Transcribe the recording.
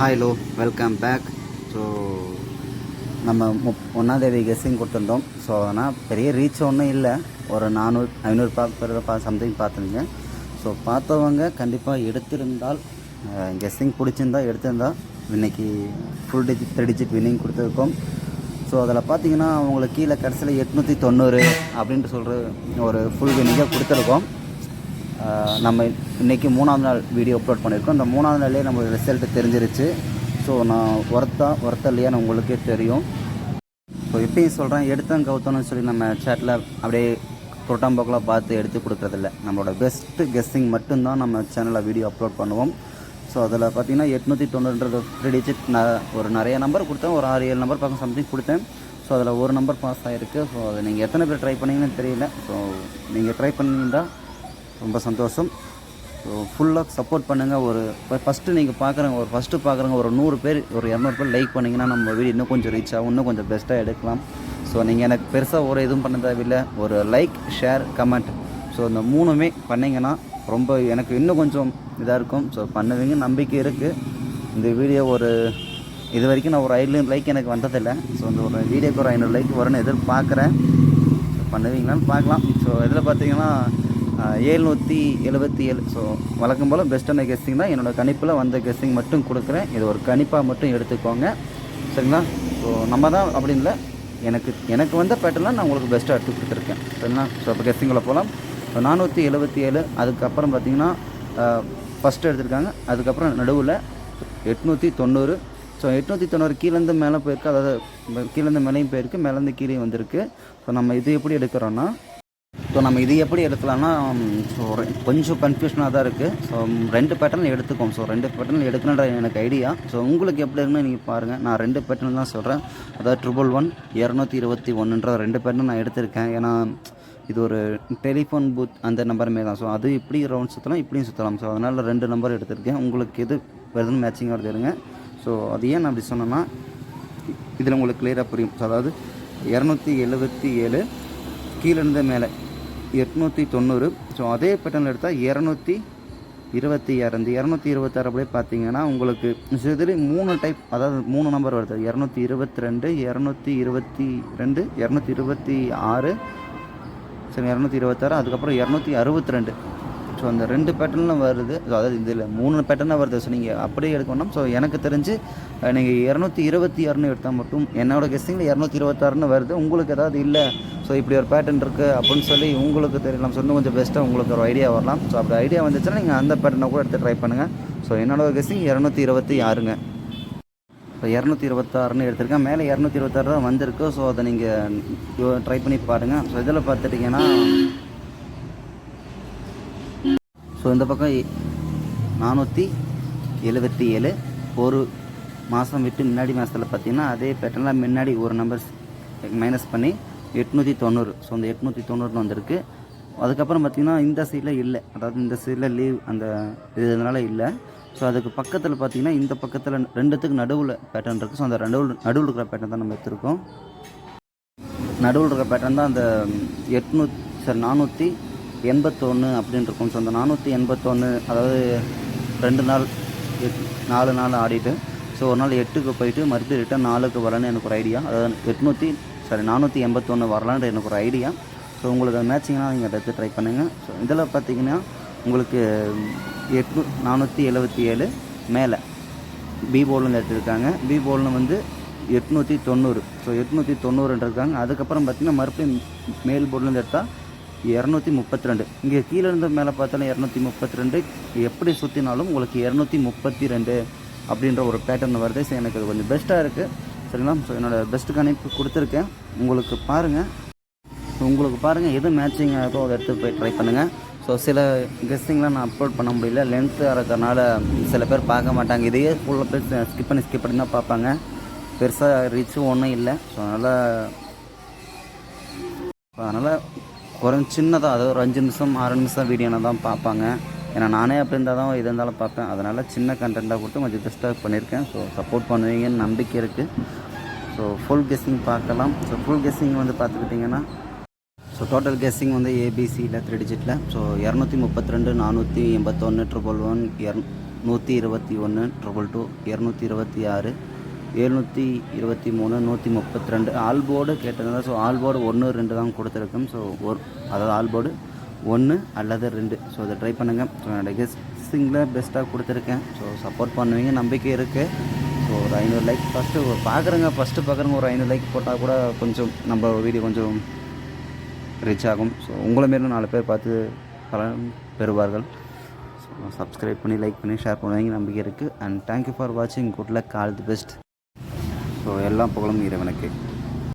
Hi low welcome back so நம்ம முப் ஒன்றாந்தேதி கெஸ்ஸிங் கொடுத்துருந்தோம். ஸோ அதனால் பெரிய ரீச் ஒன்றும் இல்லை. ஒரு நானூறு ஐநூறு பேர் பா சம்திங் பார்த்துருங்க ஸோ பார்த்தவங்க கண்டிப்பாக எடுத்திருந்தால் கெஸ்ஸிங் பிடிச்சிருந்தா எடுத்திருந்தால் இன்னைக்கு full digit three digit winning கொடுத்துருக்கோம். ஸோ அதில் பார்த்தீங்கன்னா அவங்களுக்கு கீழே கடைசியில் எட்நூற்றி தொண்ணூறு அப்படின்ட்டு சொல்கிற ஒரு ஃபுல் வின்னிங்காக கொடுத்துருக்கோம். நம்ம இன்றைக்கி மூணாவது நாள் வீடியோ அப்லோட் பண்ணியிருக்கோம். இந்த மூணாவது நாள்லேயே நம்ம ரிசல்ட்டு தெரிஞ்சிருச்சு. ஸோ நான் ஒர்த்தா ஒர்த்தா இல்லையான்னு உங்களுக்கே தெரியும். ஸோ எப்பயும் சொல்கிறேன் எடுத்தேன் கவுத்தோன்னு சொல்லி நம்ம சேட்டில் அப்படியே புரட்டாம்போக்கெலாம் பார்த்து எடுத்து கொடுக்குறதில்ல. நம்மளோட பெஸ்ட்டு கெஸ்ஸிங் மட்டும்தான் நம்ம சேனலில் வீடியோ அப்லோட் பண்ணுவோம். ஸோ அதில் பார்த்தீங்கன்னா எட்நூற்றி தொண்ணூறுன்றது த்ரீ டிஜிட் நான் ஒரு நிறைய நம்பர் கொடுத்தேன். ஒரு ஆறு ஏழு நம்பர் பக்கம் சம்திங் கொடுத்தேன். ஸோ அதில் ஒரு நம்பர் பாஸ் ஆகிருக்கு ஸோ அதை நீங்கள் எத்தனை பேர் ட்ரை பண்ணீங்கன்னு தெரியல. ஸோ நீங்கள் ட்ரை பண்ணியிருந்தா ரொம்ப சந்தோஷம். ஸோ ஃபுல்லாக சப்போர்ட் பண்ணுங்கள் ஒரு ஃபஸ்ட்டு நீங்கள் பார்க்குறவங்க ஒரு ஃபஸ்ட்டு பார்க்குறவங்க ஒரு நூறு பேர் ஒரு இரநூறு பேர் லைக் பண்ணிங்கன்னா நம்ம வீடு இன்னும் கொஞ்சம் ரீச் ஆகும். இன்னும் கொஞ்சம் பெஸ்ட்டாக எடுக்கலாம். ஸோ நீங்கள் எனக்கு பெருசாக ஒரு இதுவும் பண்ண தேவையில்லை. ஒரு லைக் ஷேர் கமெண்ட் ஸோ இந்த மூணுமே பண்ணிங்கன்னா ரொம்ப எனக்கு இன்னும் கொஞ்சம் இதாக இருக்கும். ஸோ பண்ணுவீங்க. நம்பிக்கை இருக்குது இந்த வீடியோ ஒரு இது வரைக்கும் நான் ஒரு ஐநூறு லைக் எனக்கு வந்ததில்லை. ஸோ இந்த ஒரு வீடியோக்கு ஒரு ஐநூறு லைக் வரும்னு எதிர்பார்க்குறேன். ஸோ பண்ணுவீங்களான்னு பார்க்கலாம். ஸோ இதில் பார்த்தீங்கன்னா ஏழ்நூற்றி எழுபத்தி ஏழு. ஸோ வழக்கம் போல் பெஸ்ட்டான கெஸ்டிங் தான் என்னோடய கணிப்பில் வந்த கெஸ்டிங் மட்டும் கொடுக்குறேன். இது ஒரு கணிப்பாக மட்டும் எடுத்துக்கோங்க. சரிங்களா? ஸோ நம்ம தான் அப்படின்னு இல்லை. எனக்கு எனக்கு வந்த பேட்டர்லாம் நான் உங்களுக்கு பெஸ்ட்டாக எடுத்து கொடுத்துருக்கேன். சரிங்களா? ஸோ இப்போ கெஸ்டிங்கில் போகலாம் ஸோ நானூற்றி எழுபத்தி ஏழு அதுக்கப்புறம் பார்த்தீங்கன்னா ஃபஸ்ட்டு எடுத்திருக்காங்க. அதுக்கப்புறம் நடுவில் எட்நூற்றி தொண்ணூறு. ஸோ எட்நூற்றி தொண்ணூறு கீழேருந்து மேலே போயிருக்கு. அதாவது கீழேருந்து மேலேயும் போயிருக்கு. மேலேருந்து கீழே வந்திருக்கு. ஸோ நம்ம இது எப்படி எடுக்கிறோன்னா ஸோ நம்ம இது எப்படி எடுக்கலாம்னா um, ஸோ கொஞ்சம் கன்ஃபியூஷனாக தான் இருக்குது ஸோ um, ரெண்டு பேட்டர்ன் எடுத்துக்கோம் ஸோ ரெண்டு பேட்டர்ன் எடுக்கணுன்ற எனக்கு ஐடியா ஸோ உங்களுக்கு எப்படி இருக்குன்னு நீங்கள் பாருங்கள் நான் ரெண்டு பேட்டர்ன் தான் சொல்கிறேன் அதாவது ட்ரிபிள் ஒன் இரநூத்தி இருபத்தி ஒன்றுன்ற ரெண்டு பேட்டர்ன் நான் எடுத்திருக்கேன். ஏன்னா இது ஒரு டெலிஃபோன் பூத் அந்த நம்பர் மாரி தான். ஸோ அது இப்படி ரவுண்ட் சுற்றலாம் இப்படியும் சுற்றலாம் ஸோ அதனால் ரெண்டு நம்பர் எடுத்திருக்கேன். உங்களுக்கு எது வருதுன்னு மேட்சிங் வருது எடுங்க ஸோ அது ஏன் நான் அப்படி சொன்னேன்னா இதில் உங்களுக்கு கிளியராக புரியும். ஸோ அதாவது இரநூத்தி எழுபத்தி ஏழு கீழேருந்து மேலே. எட்நூற்றி தொண்ணூறு. ஸோ அதே பேட்டர்னில் எடுத்தால் இரநூத்தி இருபத்தி ஆறு. இந்த இரநூத்தி இருபத்தாறு அப்படியே பார்த்தீங்கன்னா உங்களுக்கு இதில் மூணு டைப் அதாவது மூணு நம்பர் வருது. இரநூத்தி இருபத்தி ரெண்டு இரநூத்தி இருபத்தி ரெண்டு இரநூத்தி இருபத்தி ஆறு. சரி இரநூத்தி இருபத்தாறு அதுக்கப்புறம் இரநூத்தி அறுபத்தி ரெண்டு. ஸோ அந்த ரெண்டு பேட்டர்னில் வருது. ஸோ அதாவது இதில் மூணு பேட்டர்னாக வருது. ஸோ நீங்கள் அப்படியே எடுக்கணும். ஸோ எனக்கு தெரிஞ்சு நீங்கள் இரநூத்தி இருபத்தி ஆறுன்னு எடுத்தால் மட்டும் என்னோடய கெஸ்டிங்கில் இரநூத்தி இருபத்தாறுன்னு வருது. உங்களுக்கு ஏதாவது இல்லை ஸோ இப்படி ஒரு பேட்டர்ன் இருக்குது அப்படின்னு சொல்லி உங்களுக்கு தெரியலாம். ஸோ இன்னும் கொஞ்சம் பெஸ்ட்டாக உங்களுக்கு ஒரு ஐடியா வரலாம். ஸோ அப்படி ஐடியா வந்துச்சுன்னா நீங்கள் அந்த பேட்டர்னை கூட எடுத்து ட்ரை பண்ணுங்கள் ஸோ என்னோடய கெஸ்டிங் இரநூத்தி இருபத்தி ஆறுங்க. இப்போ இரநூத்தி இருபத்தாறுன்னு எடுத்திருக்கேன். மேலே இரநூத்தி இருபத்தாறு தான் வந்திருக்கு. ஸோ அதை நீங்கள் ட்ரை பண்ணி பாருங்கள் ஸோ இதில் பார்த்துட்டிங்கன்னா ஸோ இந்த பக்கம் நானூற்றி எழுபத்தி ஏழு. ஒரு மாதம் விட்டு முன்னாடி மாதத்தில் பார்த்தீங்கன்னா அதே பேட்டர்னில் முன்னாடி ஒரு நம்பர்ஸ் மைனஸ் பண்ணி எட்நூற்றி தொண்ணூறு. ஸோ அந்த எட்நூற்றி தொண்ணூறுன்னு வந்திருக்கு. அதுக்கப்புறம் பார்த்திங்கன்னா இந்த சைடில் இல்லை. அதாவது இந்த சைடில் லீவ் அந்த இதனால இல்லை. ஸோ அதுக்கு பக்கத்தில் பார்த்தீங்கன்னா இந்த பக்கத்தில் ரெண்டுத்துக்கு நடுவில் பேட்டர்ன் இருக்குது ஸோ அந்த நடுவில் நடுவில் இருக்கிற பேட்டர்ன் தான் நம்ம எடுத்துருக்கோம். நடுவில் இருக்கிற பேட்டர்ன் தான் அந்த எட்நூத் சார் நானூற்றி எண்பத்தொன்று அப்படின்னு இருக்கும் ஸோ அந்த நானூற்றி எண்பத்தொன்று அதாவது ரெண்டு நாள் எட் நாலு நாள் ஆடிட்டு ஸோ ஒரு நாள் எட்டுக்கு போயிட்டு மறுபடியும் ரிட்டன் நாலுக்கு வரலான்னு எனக்கு ஒரு ஐடியா அதாவது எட்நூற்றி சாரி நானூற்றி எண்பத்தொன்று வரலான்ற எனக்கு ஒரு ஐடியா ஸோ உங்களுக்கு மேட்சிங்னா நீங்கள் எடுத்து ட்ரை பண்ணுங்கள் ஸோ இதில் பார்த்தீங்கன்னா உங்களுக்கு எட்நூ நானூற்றி எழுபத்தி ஏழு மேலே பி போர்டில் எடுத்துருக்காங்க. பி போர்டில் வந்து எட்நூற்றி தொண்ணூறு. ஸோ எட்நூற்றி தொண்ணூறுன்றிருக்காங்க. அதுக்கப்புறம் பார்த்தீங்கன்னா மறுபடியும் மேல் போர்டில் எடுத்தால் இரநூத்தி முப்பத்தி ரெண்டு. இங்கே கீழே இருந்து மேலே பார்த்தாலும் இரநூத்தி முப்பத்தி ரெண்டு. எப்படி சுற்றினாலும் உங்களுக்கு இரநூத்தி முப்பத்தி ரெண்டு அப்படின்ற ஒரு பேட்டர்ன் வருது. ஸோ எனக்கு அது கொஞ்சம் பெஸ்ட்டாக இருக்குது சரிங்களா? ஸோ என்னோடய பெஸ்ட்டு கணிப்பு கொடுத்துருக்கேன். உங்களுக்கு பாருங்கள் உங்களுக்கு பாருங்கள் எது மேட்சிங் ஆகோ அதை எடுத்து போய் ட்ரை பண்ணுங்கள் ஸோ சில கெஸ்டிங்லாம் நான் அப்லோட் பண்ண முடியல. லென்த்தாக இருக்கிறனால சில பேர் பார்க்க மாட்டாங்க. இதையே ஃபுல்லாக பேர் ஸ்கிப் பண்ணி ஸ்கிப் பண்ணி தான் பார்ப்பாங்க. பெருசாக ரீச்சும் ஒன்றும் இல்லை. ஸோ அதனால் ஸோ அதனால் குறைஞ்ச சின்னதாக அதாவது ஒரு அஞ்சு நிமிஷம் ஆறு நிமிஷம் வீடியோனா தான் பார்ப்பாங்க. ஏன்னா நானே அப்படி இருந்தால் தான் இது இருந்தாலும் பார்ப்பேன். அதனால் சின்ன கண்டென்ட்டாக கொடுத்து கொஞ்சம் டிஸ்டர்ப் பண்ணியிருக்கேன். ஸோ சப்போர்ட் பண்ணுவீங்கன்னு நம்பிக்கை இருக்குது ஸோ ஃபுல் கெஸ்ஸிங் பார்க்கலாம். ஸோ ஃபுல் கெஸ்ஸிங் வந்து பார்த்துக்கிட்டிங்கன்னா ஸோ டோட்டல் கெஸ்ஸிங் வந்து ஏபிசியில் த்ரீ டிஜிட்டில் ஸோ இரநூத்தி முப்பத்தி ரெண்டு நானூற்றி எண்பத்தொன்று ட்ரிபிள் ஒன் இர நூற்றி இருபத்தி ஒன்று ட்ரிபிள் டூ இரநூத்தி இருபத்தி ஆறு எழுநூற்றி இருபத்தி மூணு நூற்றி முப்பத்தி ரெண்டு. ஆல்போர்டு கேட்டதுனால ஸோ ஆல்போர்டு ஒன்று ரெண்டு தான் கொடுத்துருக்கும். ஸோ ஒரு அதாவது ஆல்போர்டு ஒன்று அல்லது ரெண்டு. ஸோ அதை ட்ரை பண்ணுங்கள் ஸோ என்னோடய கெஸ்டிங்கில் பெஸ்ட்டாக கொடுத்துருக்கேன். ஸோ சப்போர்ட் பண்ணுவீங்க. நம்பிக்கை இருக்குது ஸோ ஒரு ஐநூறு லைக் ஃபஸ்ட்டு பார்க்குறேங்க ஃபஸ்ட்டு பார்க்குறவங்க ஒரு ஐநூறு லைக் போட்டால் கூட கொஞ்சம் நம்ம வீடியோ கொஞ்சம் ரீச் ஆகும். ஸோ உங்களை மாரி நாலு பேர் பார்த்து பலன் பெறுவார்கள். ஸோ சப்ஸ்கிரைப் பண்ணி லைக் பண்ணி ஷேர் பண்ணுவீங்க. நம்பிக்கை இருக்குது அண்ட் தேங்க்யூ ஃபார் வாட்சிங் good luck all the best so எல்லா புகழும் இறைவனுக்கு.